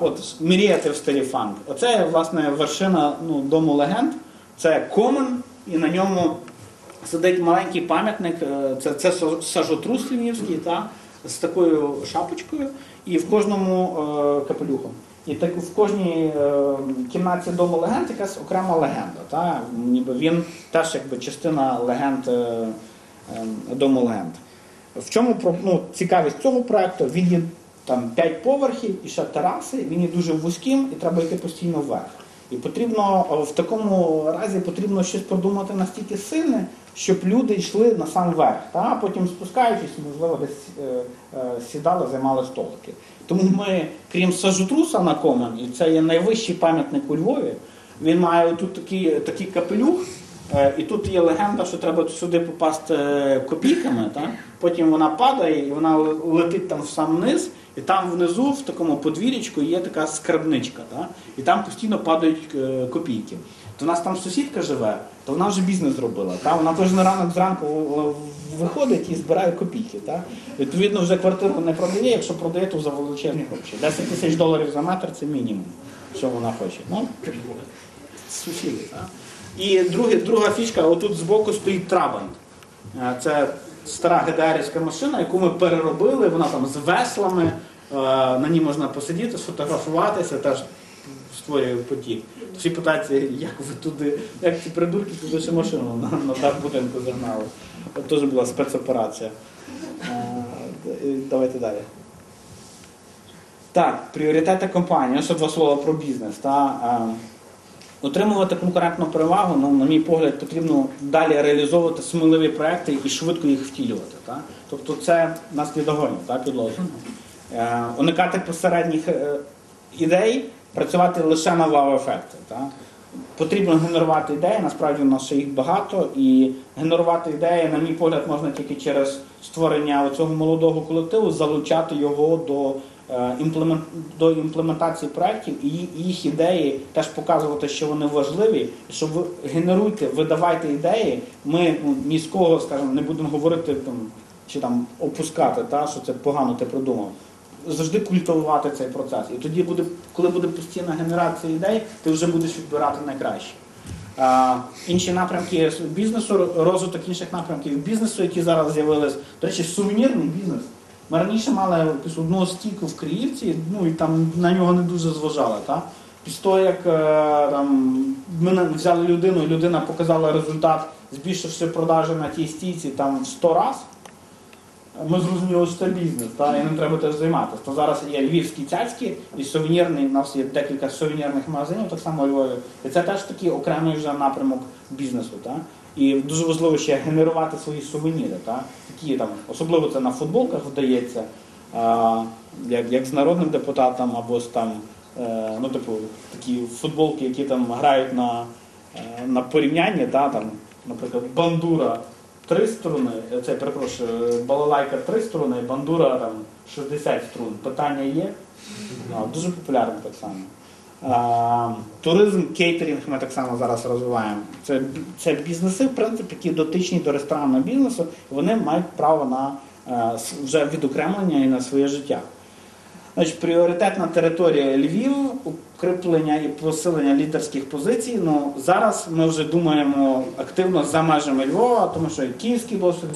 От мріяти в стилі фанк. Оце власне вершина ну, дому легенд. Це комен, і на ньому сидить маленький пам'ятник. е, Це, це сажотрус львівський, та, з такою шапочкою, і в кожному е, капелюхом. І так в кожній е, кімнаті дому легенд якась окрема легенда. Та? Ніби він теж якби частина легенд е, е, дому легенд. В чому ну, цікавість цього проекту? Він є там 5 поверхів і ще тераси, він є дуже вузьким і треба йти постійно вверх. І потрібно в такому разі потрібно щось продумати настільки сильне, щоб люди йшли на сам верх, та? а потім спускаючись, можливо, десь е, е, сідали, займали столики. Тому ми, крім сажутруса на Комен, і це є найвищий пам'ятник у Львові, він має тут такий, такий капелюх, Е, І тут є легенда, що треба сюди попасти е, копійками, та? потім вона падає і вона летить там в сам низ, і там внизу, в такому подвір'ячку, є така скарбничка, та? і там постійно падають е, копійки. То у нас там сусідка живе, то вона вже бізнес зробила. Та? Вона кожен ранок зранку е, виходить і збирає копійки. Та? Відповідно, вже квартиру не продає, якщо продає, то за величезні гроші. 10 тисяч доларів за метр це мінімум, що вона хоче. Ну, сусіди. Так? І друге, друга фішка, отут збоку стоїть Трабант. Е, Це стара гедарівська машина, яку ми переробили, вона там з веслами, е, на ній можна посидіти, сфотографуватися, теж створює потік. Всі питаються, як ви туди, як ці придурки туди ще машину на, на дах будинку загнали. От теж була спецоперація. Е, Давайте далі. Так, пріоритети компанії. Ось два слова про бізнес. Та, е, Отримувати конкурентну перевагу, ну, на мій погляд, потрібно далі реалізовувати сміливі проекти і швидко їх втілювати. Так? Тобто це нас не догонить, так, підложено. Е, уникати посередніх е, ідей, працювати лише на вау-ефекти. Потрібно генерувати ідеї, насправді у нас ще їх багато, і генерувати ідеї, на мій погляд, можна тільки через створення цього молодого колективу, залучати його до, до імплементації проєктів і їх ідеї теж показувати, що вони важливі, що ви генеруйте, видавайте ідеї. Ми ну, ні з кого, скажімо, не будемо говорити там, чи там опускати, та, що це погано ти придумав завжди культивувати цей процес. І тоді буде, коли буде постійна генерація ідей, ти вже будеш відбирати найкраще. А, інші напрямки бізнесу, розвиток інших напрямків бізнесу, які зараз з'явились. До речі, сувенірний бізнес. Ми раніше мали якусь одну стійку в Криївці, ну і там на нього не дуже зважали. Та? Після того, як е, там, ми взяли людину, і людина показала результат, збільшивши продажі на тій стійці там в 100 разів, ми зрозуміли, що це бізнес, та, і ним треба теж займатися. То зараз є львівські цяцькі і сувенірний, у нас є декілька сувенірних магазинів, так само Львові. І це теж такий окремий вже напрямок бізнесу. Та? І дуже важливо ще генерувати свої сувеніри. Та? Такі, там, особливо це на футболках вдається, а, як, як з народним депутатом, або з там, е, ну, типу, такі футболки, які там грають на, е, на порівняння, та, там, наприклад, бандура три струни, е, це перепрошую, балалайка три струни, бандура там 60 струн. Питання є? Дуже популярно так само. А, туризм, кейтерінг ми так само зараз розвиваємо. Це, це бізнеси, в принципі, які дотичні до ресторанного бізнесу, вони мають право на е, вже відокремлення і на своє життя. Значить, пріоритетна територія Львів, укріплення і посилення лідерських позицій. Ну, зараз ми вже думаємо активно за межами Львова, тому що і київський досвід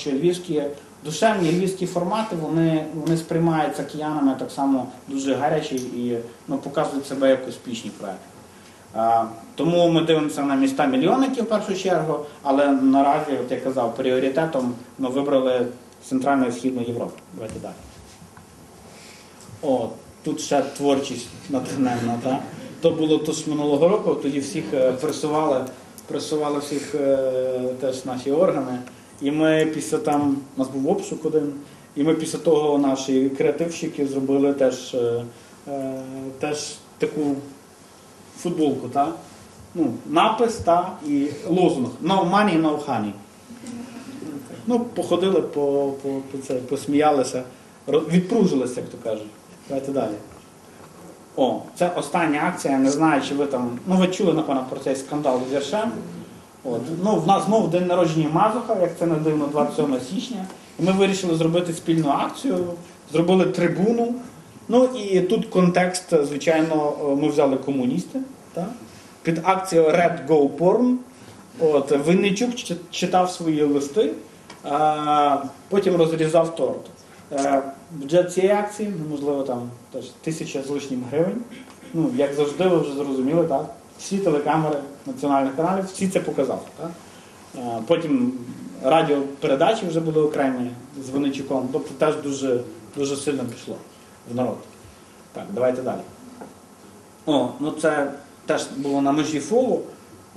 що львівські душевні львівські формати вони, вони сприймаються киянами так само дуже гарячі і ну, показують себе як успішні проекти. Тому ми дивимося на міста мільйонників в першу чергу, але наразі, от я казав, пріоритетом ми вибрали Центральну і Східну Європу. Давайте далі. О, тут ще творчість натхненна, так? То було то з минулого року, тоді всіх е, пресували, пресували всіх е, теж наші органи. І ми після там, у нас був обшук один, і ми після того наші креативщики зробили теж, е, е, теж таку футболку, так? Ну, напис та, і лозунг No money, no honey. Ну, походили, по, по, по це, посміялися, відпружилися, як то кажуть. Давайте далі. О, це остання акція. я Не знаю, чи ви там. Ну, ви чули, напевно, про цей скандал з Віршем. От. Ну, в нас знову день народження Мазуха, як це не дивно, 27 січня. І ми вирішили зробити спільну акцію, зробили трибуну Ну і тут контекст, звичайно, ми взяли комуністи. Так? Під акцією Red Go Porn. От, Винничук читав свої листи, а потім розрізав торт. Е, Бюджет цієї акції, ну, можливо, там тисяча з лишнім гривень. Ну, як завжди, ви вже зрозуміли, так? Всі телекамери національних каналів, всі це показали. Так? Е, Потім радіопередачі вже були окремі з Винничуком. Тобто теж дуже, дуже сильно пішло в народ. Так, давайте далі. О, ну це теж було на межі фолу.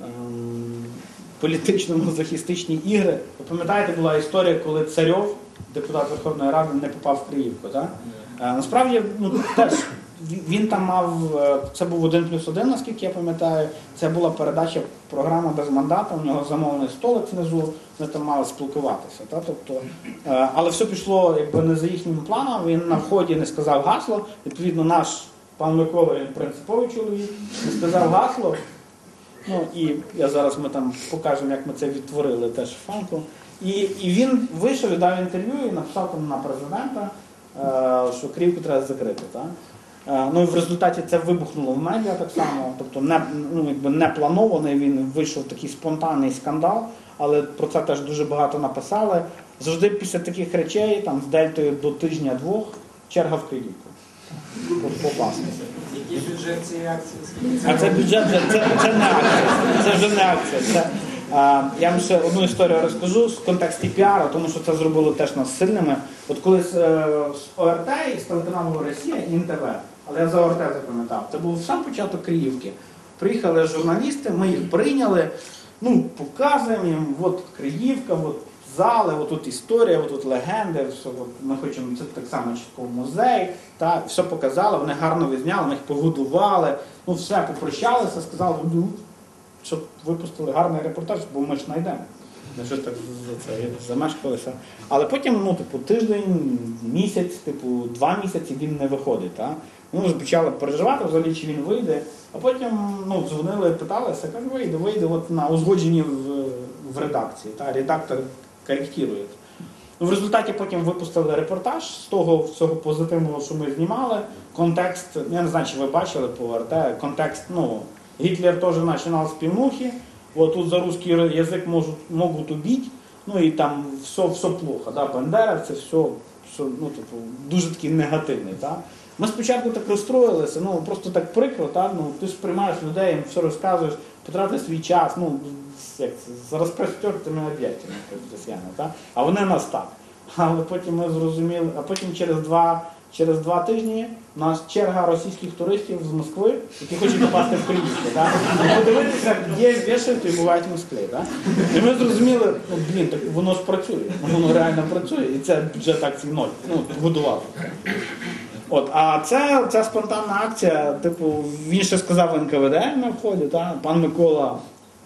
Ем, Політично-захистичні ігри. Ви пам'ятаєте, була історія, коли Царьов, депутат Верховної Ради, не попав в Криївку. Так? Е, Насправді, ну теж він- там мав, е, це був один плюс один, наскільки я пам'ятаю. Це була передача програма без мандату, у нього замовлений столик внизу, вони там мали спілкуватися. Та? Тобто, е, але все пішло якби не за їхнім планом. Він на вході не сказав гасло. Відповідно, наш пан Микола, він принциповий чоловік, не сказав гасло. Ну і я зараз ми там покажемо, як ми це відтворили теж в фанку. І, і він вийшов і дав інтерв'ю і написав там на президента, е, що Криївку треба закрити. Так? Е, Ну і в результаті це вибухнуло в медіа так само, тобто не, ну, якби не планований, він вийшов такий спонтанний скандал, але про це теж дуже багато написали. Завжди після таких речей, там з дельтою до тижня-двох, черга в Київку. Попасти. Який бюджет цієї акції? А це бюджет, це, це, не акція. Це вже не акція. Це, а, я вам ще одну історію розкажу з контексті піару, тому що це зробило теж нас сильними. От колись е, з ОРТ і з телеканалу Росія і НТВ, але я за ОРТ запам'ятав, це був сам початок Криївки. Приїхали журналісти, ми їх прийняли, ну, показуємо їм, от Криївка, от зали, от тут історія, от тут легенди, все, от ми хочемо, це так само чітко музей, та, все показали, вони гарно відзняли, ми їх погодували, ну все, попрощалися, сказали, ну, щоб випустили гарний репортаж, бо ми ж знайдемо. Ми щось так за це замешкалися. Але потім, ну, типу, тиждень, місяць, типу, два місяці він не виходить. Та? Ми вже почали переживати, взагалі, чи він вийде. А потім ну, дзвонили, питалися, кажуть, вийде, вийде от на узгодженні в, в редакції. Та? Редактор коректує. Ну, в результаті потім випустили репортаж з того всього позитивного, що ми знімали. Контекст, я не знаю, чи ви бачили по РТ, контекст, ну, Гітлер теж починав з півнухи, от тут за русский язик можуть, можуть убити, ну і там все, все плохо. Да? Бандера, це все, все ну, типу, дуже такий негативний. Да? Ми спочатку так розстроїлися, ну просто так прикро, та? ну, ти ж приймаєш людей, їм все розказуєш, потратиш свій час, ну, як це, з розпростертими об'яттями, як росіяни, та? а вони нас так. Але потім ми зрозуміли, а потім через два, через два тижні у нас черга російських туристів з Москви, які хочуть попасти в Київ. І подивитися, де вішають і бувають в Москві. Да? І ми зрозуміли, ну, блін, так воно ж працює, воно реально працює, і це бюджет акцій ноль. Ну, годували. От, а це, ця спонтанна акція, типу, він ще сказав НКВД на вході, та? пан Микола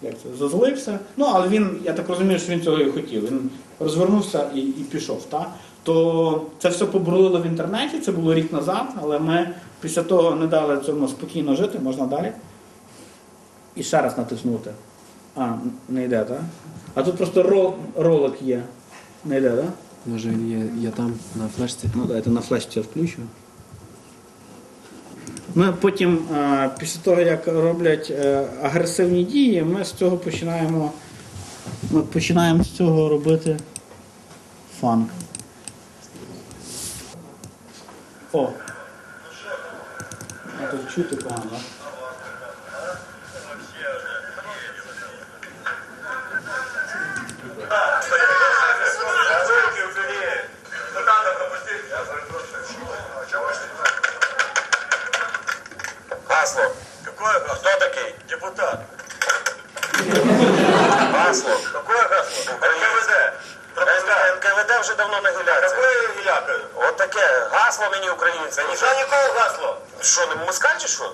як це, зазлився. Ну, але він, я так розумію, що він цього і хотів. Він розвернувся і, і пішов. Та? То це все побрулило в інтернеті, це було рік назад, але ми після того не дали цьому спокійно жити, можна далі. І ще раз натиснути. А, не йде, так? А тут просто рол, ролик є. Не йде, так? Може він є, є там на флешці? Ну, давайте на флешці я включу. Ми потім, е, після того, як роблять е, агресивні дії, ми з цього починаємо. Ми починаємо з цього робити фанк. О! Тут чути погано. Гасло. Какое гасло? Кто такой? Депутат. Гасло. Какое гасло? НКВД. НКВД вже давно не гуляє. Какое гуляка? От таке гасло мені українця. Нічого нікого гасло. Що, не москаль чи що?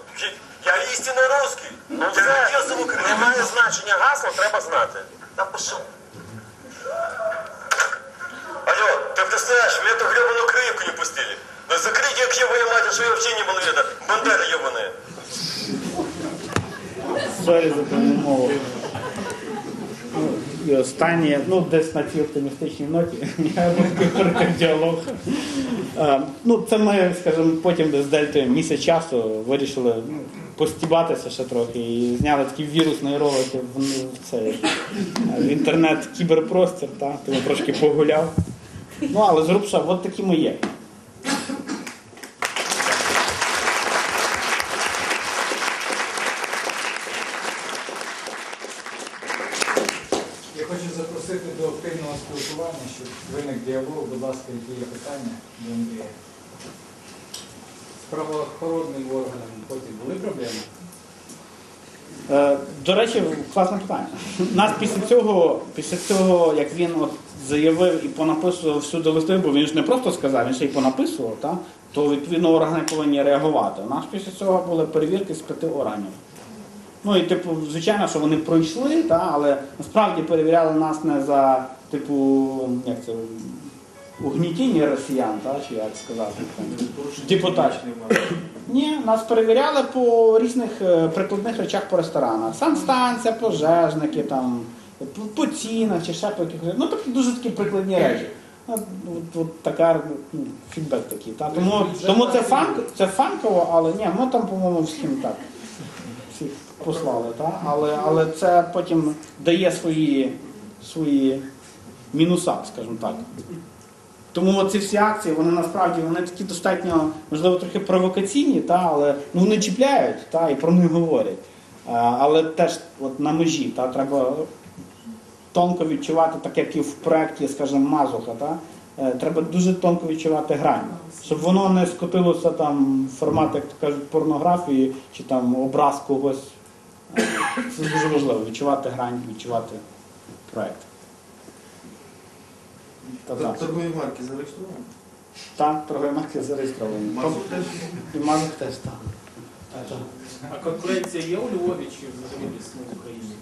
Я істинно русский. Ну це не має значення гасло, треба знати. Та пошел. Алло, ты представляешь, меня эту гребаную Крыевку не пустили. Да закрыть их ебаную мать, что я вообще не был это. Бандеры ебаные. Сорі за мову. І останнє, ну десь на цій оптимістичній ноті, я перейти діалог. Е, Ну, це ми, скажімо, потім десь дельтою місяць часу вирішили ну, постібатися ще трохи і зняли такі вірусні ролики в, в, цей, е, в інтернет кіберпростір, та, тому трошки погуляв. Ну, але з грубша, от такі ми є. Я хочу запросити до активного спілкування, щоб виник діалог, будь ласка, які є питання до Андрія. З правоохоронним органом потім були проблеми? Е, До речі, класне питання. Нас після цього, після цього, як він от заявив і понаписував всюди листи, бо він ж не просто сказав, він ще й понаписував, та, то відповідно органи повинні реагувати. У нас після цього були перевірки з п'яти органів. Ну і типу, звичайно, що вони пройшли, та, але насправді перевіряли нас не за, типу, як це, угнітіння росіян, та, чи як сказати, депутатів. Ні, нас перевіряли по різних е, прикладних речах по ресторанах. Санстанція, пожежники, там, по, цінах чи ще по якихось. Ну, тобто дуже такі прикладні речі. От, от, от така ну, фідбек такий. Та? Тому, тому це, фанк, це фанково, але ні, ми там, по-моєму, всім так. Всіх послали, та? Але, але це потім дає свої, свої мінуса, скажімо так. Тому ці всі акції, вони насправді вони такі достатньо, можливо, трохи провокаційні, та, але ну, вони чіпляють та, і про них говорять. А, але теж от на межі та, треба тонко відчувати, так як і в проєкті, скажімо, Мазуха, та, е, треба дуже тонко відчувати грань, щоб воно не скотилося там в формат, як то кажуть, порнографії чи там образ когось. Е, Це дуже важливо відчувати грань, відчувати проєкт. Та, так. Торгові марки зареєстровані? Так, торгові марки зареєстровані. Мазук теж? І мазок теж так. Так. А конкуренція є у Львові чи взагалі в Україні?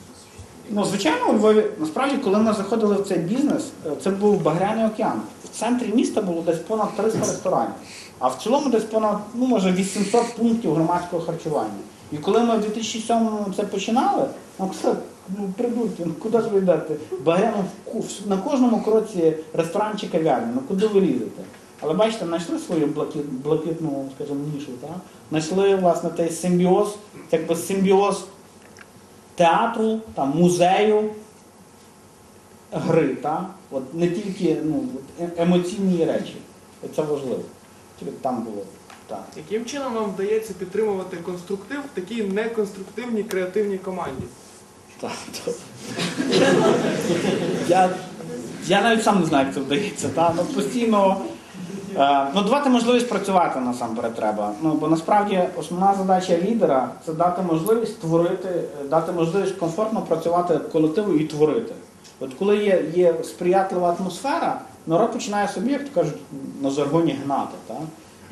Ну, звичайно, у Львові, насправді, коли ми заходили в цей бізнес, е, це був Багряний океан. В центрі міста було десь понад 300 ресторанів, а в цілому десь понад, ну, може, 800 пунктів громадського харчування. І коли ми в 2007-му це починали, ну це, ну придурки, ну куди ж ви йдете? В- на кожному кроці ресторан чи кав'ярня, ну куди ви лізете? Але бачите, знайшли свою блакит, блакитну, скажімо, нішу, так? знайшли власне той симбіоз, якби симбіоз театру, там, музею, гри, та? От не тільки ну, е- емоційні речі. Це важливо. Тільки там було. Так. Яким чином вам вдається підтримувати конструктив в такій неконструктивній креативній команді? Так, то- я, я навіть сам не знаю, як це вдається. Та? Ну, постійно е, ну, давати можливість працювати насамперед треба. Ну, бо насправді основна задача лідера це дати можливість творити, е, дати можливість комфортно працювати колективу і творити. От коли є, є сприятлива атмосфера, народ починає собі, як то кажуть, на жаргоні гнати. Та?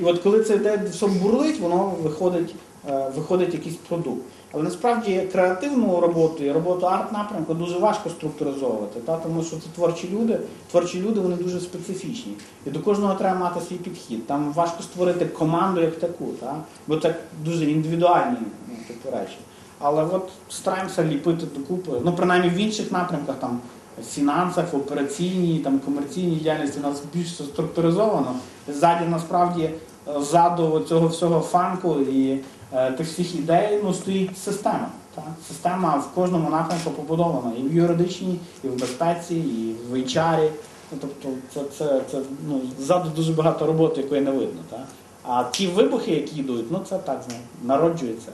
І от коли це йде все бурлить, воно виходить, е, виходить якийсь продукт. Але насправді креативну роботу і роботу арт-напрямку дуже важко структуризовувати, та? тому що це творчі люди. Творчі люди вони дуже специфічні. І до кожного треба мати свій підхід. Там важко створити команду як таку, та? бо це дуже індивідуальні ну, типу речі. Але от стараємося ліпити докупи. Ну, принаймні в інших напрямках, там, фінансах, в операційній, там, комерційній діяльності у нас більш структуризовано. Ззаді насправді е, ззаду цього всього фанку і е, тих всіх ідей ну, стоїть система. Так? Система в кожному напрямку побудована і в юридичній, і в безпеці, і в HR. Ну, тобто це, це, це ну, ззаду дуже багато роботи, якої не видно. Так? А ті вибухи, які йдуть, ну це так знаєте, народжується.